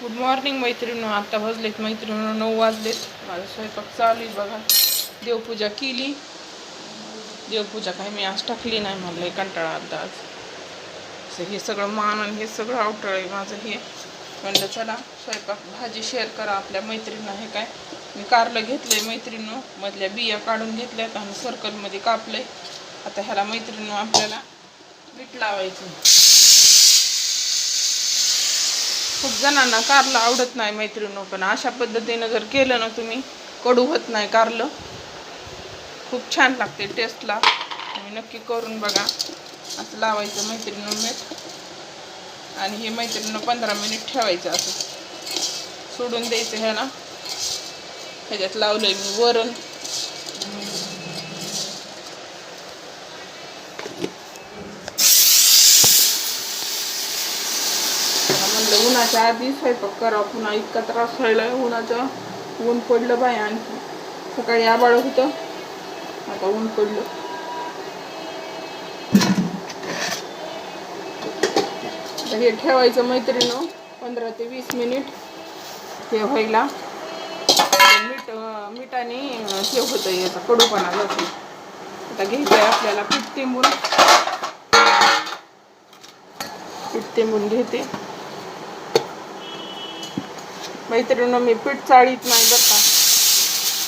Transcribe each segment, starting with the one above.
Good morning मैत्रिणी आता वाजलेत मैत्रिणी नऊ वाजलेत. माझा स्वयंपाक चालू आहे बघा. देवपूजा केली. देवपूजा काय मी आज टाकली नाही मला कंटाळा आता आज. असं हे सगळं मान आणि हे सगळं आवटळ आहे माझं हे. म्हणलं चला स्वयंपाक भाजी शेअर करा आपल्या मैत्रिणींना हे काय? मी कारलं घेतलंय मैत्रिणीनं. मधल्या बिया काढून घेतल्यात आणि सर्कलमध्ये कापलंय. आता ह्याला मैत्रिणी आपल्याला मीठ लावायचं खूप जणांना कारलं आवडत नाही मैत्रिणी पण अशा पद्धतीनं जर केलं ना तुम्ही कडू होत नाही कारलं. खूप छान लागते टेस्टला तुम्ही नक्की करून बघा. असं लावायचं मैत्रिणीनं मीठ. आणि हे मैत्रिणीनं पंधरा मिनिट ठेवायचं असं. सोडून द्यायचं ह्याला. ह्याच्यात लावलंय मी वरण. म्हटलं उन्हाच्या आधी स्वयंपाक करा पुन्हा इतका त्रास व्हायला उन्हाचं. ऊन पडलं बाय आणखी. सकाळी आबाळ होतं. आता ऊन पडलं. आता हे ठेवायचं मैत्रिणं पंधरा ते वीस मिनिट हे व्हायला. मीठ मिठाने हे होतं याचा कडूपणा जातो आता घ्यायचं आहे आपल्याला पीठ टेंबून पीठ टिंबून घेते. मैत्रिणीनं मी पीठ चाळीत नाही बरं का.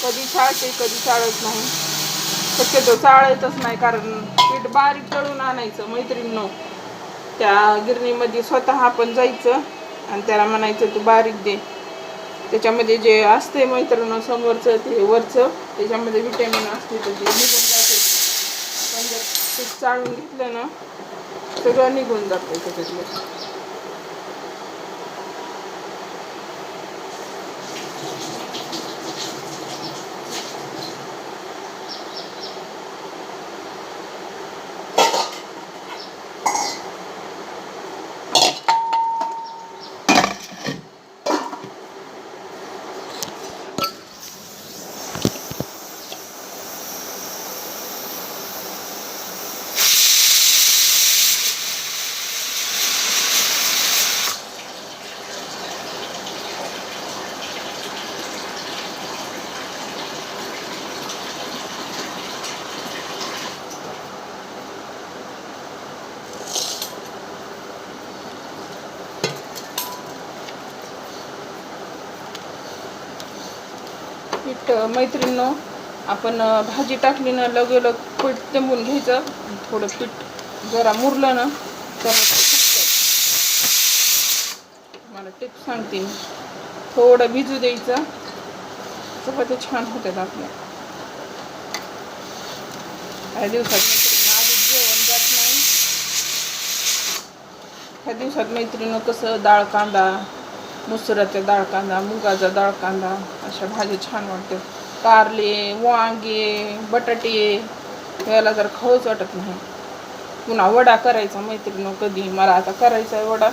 कधी चाळते कधी चाळत नाही. शक्यतो चाळतच नाही कारण पीठ बारीक तळून आणायचं मैत्रिणीनं. त्या गिरणीमध्ये स्वतः आपण जायचं आणि त्याला म्हणायचं तू बारीक दे. त्याच्यामध्ये जे असते मैत्रिणं समोरचं ते वरचं त्याच्यामध्ये विटॅमिन असते तर ते निघून जाते. आपण जर पीठ चाळून घेतलं ना सगळं निघून जातं त्याच्यातलं. पीठ मैत्रिणीनं आपण भाजी टाकली ना लगेलग पीठ तंबून घ्यायचं. थोडं पीठ जरा मुरलं ना तर मला टिप सांगते. मी थोडं भिजू द्यायचं. चपात्या छान होतात आपल्या. काही दिवसात मैत्रिणी आधीच जेवण जात नाही. ह्या दिवसात मैत्रिणीनं कसं डाळ कांदा मसुराचा डाळ कांदा मुगाचा डाळ कांदा अशा भाज्या छान वाटते. कारले वांगे बटाटे याला जर खाऊच वाटत नाही. पुन्हा वडा करायचा मैत्रिणी कधी मला आता करायचा आहे वडा.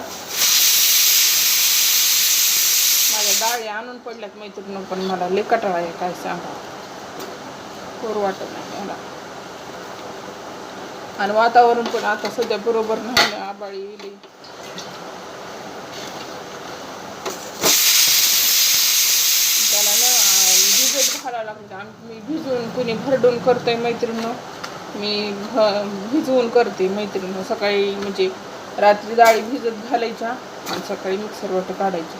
माझ्या डाळी आणून पडल्यात मैत्रिणी पण मला लय कटाळा आहे काय सांगा करू वाटत नाही मला. आणि वातावरण पण आता सध्या बरोबर नाही ना, आबाळी येईल त्याला ना अं, भिजत घालावं लागतं मी भिजवून कुणी भरडून करतोय मैत्रिणीनं. मी भ- भिजवून करते मैत्रिणीनं. सकाळी म्हणजे रात्री डाळी भिजत घालायच्या आणि सकाळी मिक्सर वाटं काढायची.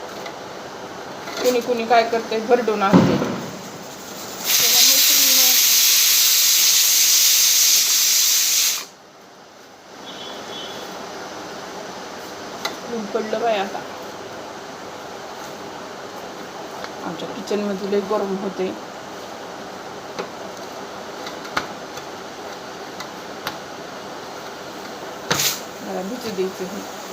कुणी कुणी काय करते भरडून आणते. ऊन पडलं बाय आता. आमच्या किचनमध्ये लई गरम होते मला भिजू द्यायचं हे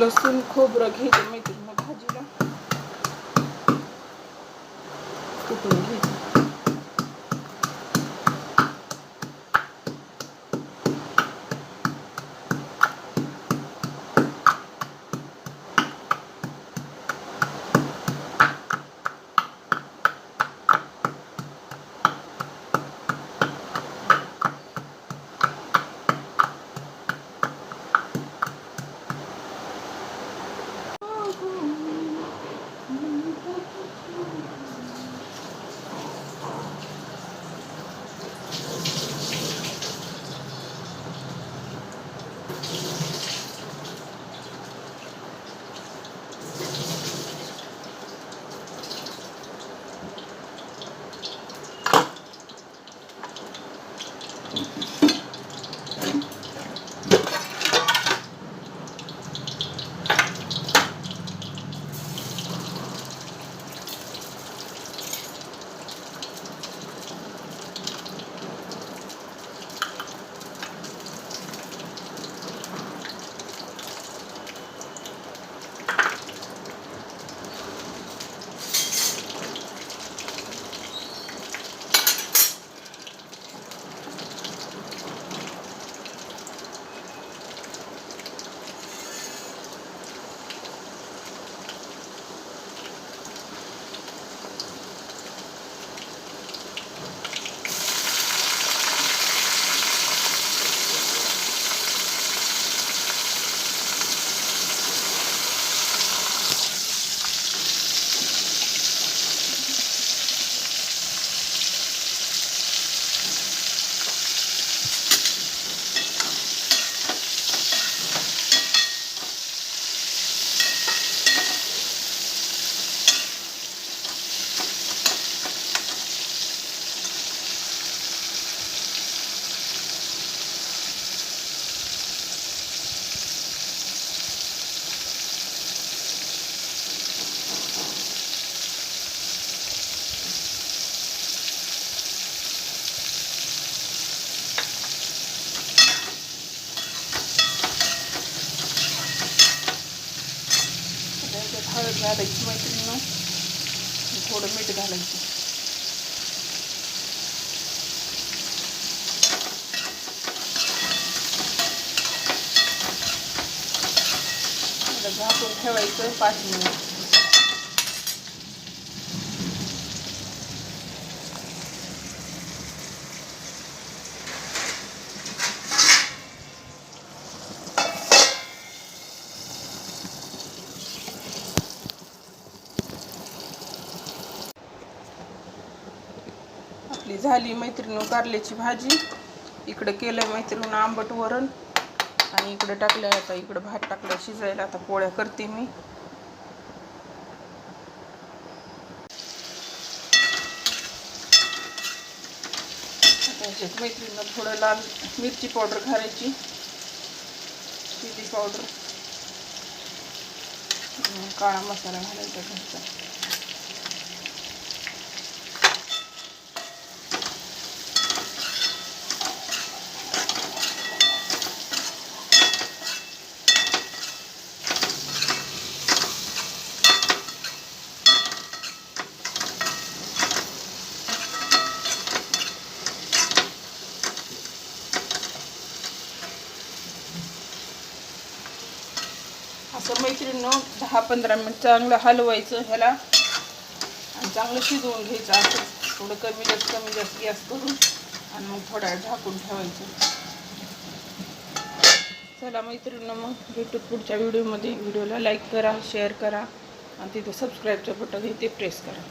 लसूण खोबरं घेते मैत्रीण भाजीला. कुठून घ्यायचं. घालायची मैत्रिणीनं. थोडं मीठ घालायचं. झाकून ठेवायचं पाच मिनिट. आणि झाली मैत्रिणी कारल्याची भाजी. इकडे केलं मैत्रीण आंबट वरण. आणि इकडे टाकलं आता इकडं भात टाकलं शिजायला. आता पोळ्या करते मी. आता थोडं लाल मिरची पावडर घालायची. Chilli powder. काळा मसाला घालायचा घरचा असं मैत्रिणीनं दहा पंधरा मिनिट चांगलं हलवायचं ह्याला. आणि चांगलं शिजवून घ्यायचं असं. थोडं कमी जास्त कमी जास्त गॅस करून आणि मग थोडा वेळ झाकून ठेवायचं. चला मैत्रिणीनं मग भेटू पुढच्या व्हिडिओमध्ये व्हिडिओला लाईक करा शेअर करा. आणि तिथे सबस्क्राईबचं बटन आहे ते प्रेस करा.